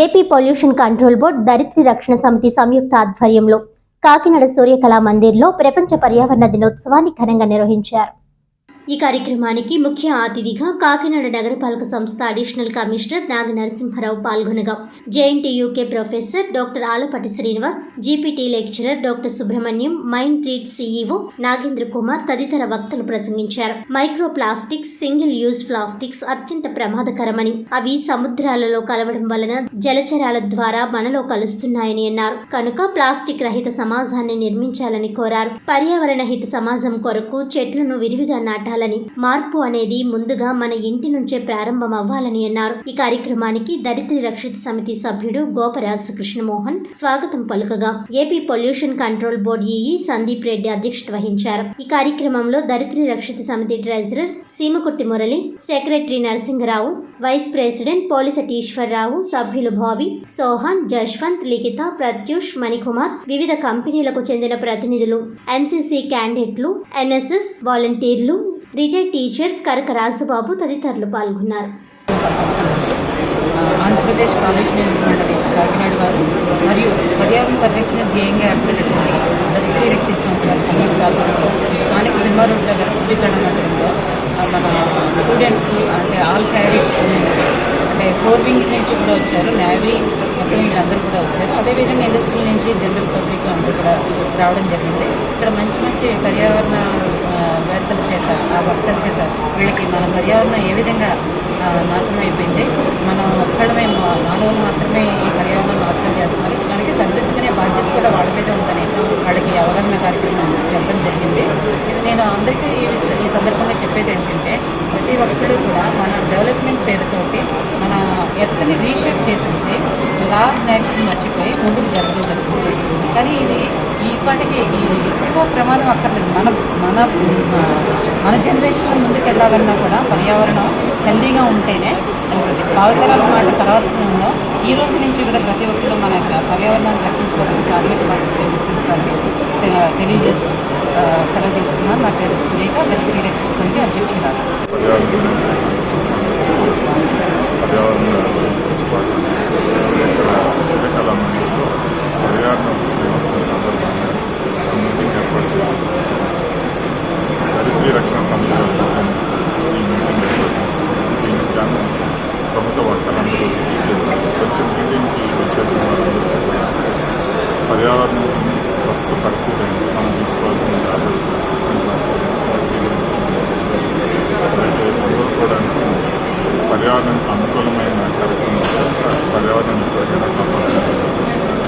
AP pollution control board Dharitri Rakshana Samiti సంయుక్త ఆధ్వర్యంలో కాకినాడ సూర్యకళా మందిర్లో ప్రపంచ పర్యావరణ దినోత్సవాన్ని ఘనంగా నిర్వహించారు. ఈ కార్యక్రమానికి ముఖ్య అతిథిగా కాకినాడ నగరపాలక సంస్థ additional commissioner Naga Narasimha Rao పాల్గొనగా. JNTUK professor doctor Alapati Srinivas GPT lecturer doctor Subrahmanyam mind treat CEO Nagendra Kumar తదితర వక్తలు ప్రసంగించారు. Micro plastics single use plastics అత్యంత ప్రమాదకరమని అవి సముద్రాలలో కలవడం వలన జలచరాల ద్వారా మనలో కలుస్తున్నాయని అన్నారు. కనుక ప్లాస్టిక్ రహిత సమాజాన్ని నిర్మించాలని కోరారు. పర్యావరణ హిత సమాజం కొరకు చెట్లను విరివిగా ఉండాలని మార్పు అనేది ముందుగా మన ఇంటి నుంచే ప్రారంభం అవ్వాలని అన్నారు. ఈ కార్యక్రమానికి దరిద్ర రక్షిత సమితి సభ్యుడు గోపరాజ్ కృష్ణమోహన్ స్వాగతం పలుకగా. AP pollution control board EE Sandeep Reddy అధ్యక్షత వహించారు. ఈ కార్యక్రమంలో Dharitri Rakshita Samiti treasurer Seemakurthi Murali secretary Narasimha Rao vice president Polisetti Eshwar Rao సభ్యులు భావి సోహన్ జశ్వంత్ లిఖిత ప్రత్యూష్ మణికుమార్ వివిధ కంపెనీలకు చెందిన ప్రతినిధులు ఎన్సీసీ క్యాండిడేట్లు ఎన్ఎస్ఎస్ వాలంటీర్లు రిటైర్డ్ టీచర్ కరక రాజుబాబు తదితరులు పాల్గొన్నారు. ఆంధ్రప్రదేశ్ కాలేజ్ మండలి కాకినాడ వారు మరియు పర్యావరణ పరిరక్షణ ధ్యేయంగా ఏర్పడినటువంటి దక్షిణ రక్షిత సంస్థ సంయుక్త స్థానిక సినిమా రోడ్ దగ్గర శుద్ధీకరణ మందిరంలో మన స్టూడెంట్స్ అంటే ఆల్ క్యారెట్స్ నుంచి అంటే ఫోర్ వింగ్స్ నుంచి కూడా వచ్చారు నేవీ మొత్తం వీళ్ళందరూ కూడా వచ్చారు. అదేవిధంగా ఇండస్ట్రీ నుంచి జనరల్ పబ్లిక్ అందరూ కూడా రావడం జరిగింది. ఇక్కడ మంచి మంచి పర్యావరణ వేత్తల చేత ఆ భక్తుల చేత వీళ్ళకి మన పర్యావరణం ఏ విధంగా నాశనం అయిపోయింది మనం ఒక్కడమే మా- మానవులు మాత్రమే ఈ పర్యావరణం నాశనం చేస్తున్నారు. మనకి సరిదిద్దుకునే బాధ్యత కూడా వాళ్ళ మీద ఉందని వాళ్ళకి అవగాహన కార్యక్రమం చెప్పడం జరిగింది. ఇది నేను అందరికీ ఈ- ఈ సందర్భంగా చెప్పేది ఏంటంటే ప్రతి ఒక్కరు కూడా మన డెవలప్మెంట్ పేరుతోటి మన ఎర్త్ని రీషేప్ చేసేసి లా ఆఫ్ నేచర్ మర్చిపోయి ముందుకు జరగడం జరుగుతుంది. కానీ ఇది ఈపాటికి ఈ ఎక్కువ ప్రమాదం అక్కర్లేదు. మన మన మన జనరేషన్ ముందుకు వెళ్ళాలన్నా కూడా పర్యావరణం హెల్దీగా ఉంటేనే భావితరాల మాట తర్వాత ఉందో ఈ రోజు నుంచి కూడా ప్రతి ఒక్కరు మన యొక్క పర్యావరణాన్ని రక్షించుకోవడానికి ప్రాథమిక బాధ్యత గుర్తిస్తారని తెలియజేస్తుంది పర్యావరణం ప్రస్తుత పరిస్థితి మనం తీసుకోవాల్సిన జాగ్రత్తలు కూడా పర్యావరణానికి అనుకూలమైన కార్యక్రమాలు చేస్తారు. పర్యావరణాన్ని ఎప్పటికైనా